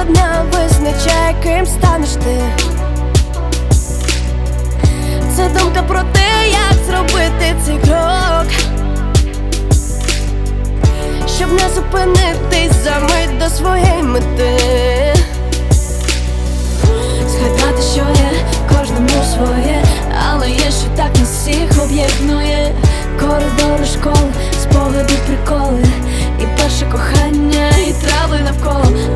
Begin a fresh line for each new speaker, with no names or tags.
Одна визначає, ким станеш ти. Це думка про те, як зробити цей крок, щоб не зупинитись за мить до своєї мети. Згадати, що є кожному своє, але є, що так нас всіх об'єднує. Коридори школи, спогади, приколи, і перше кохання, і трави навколо.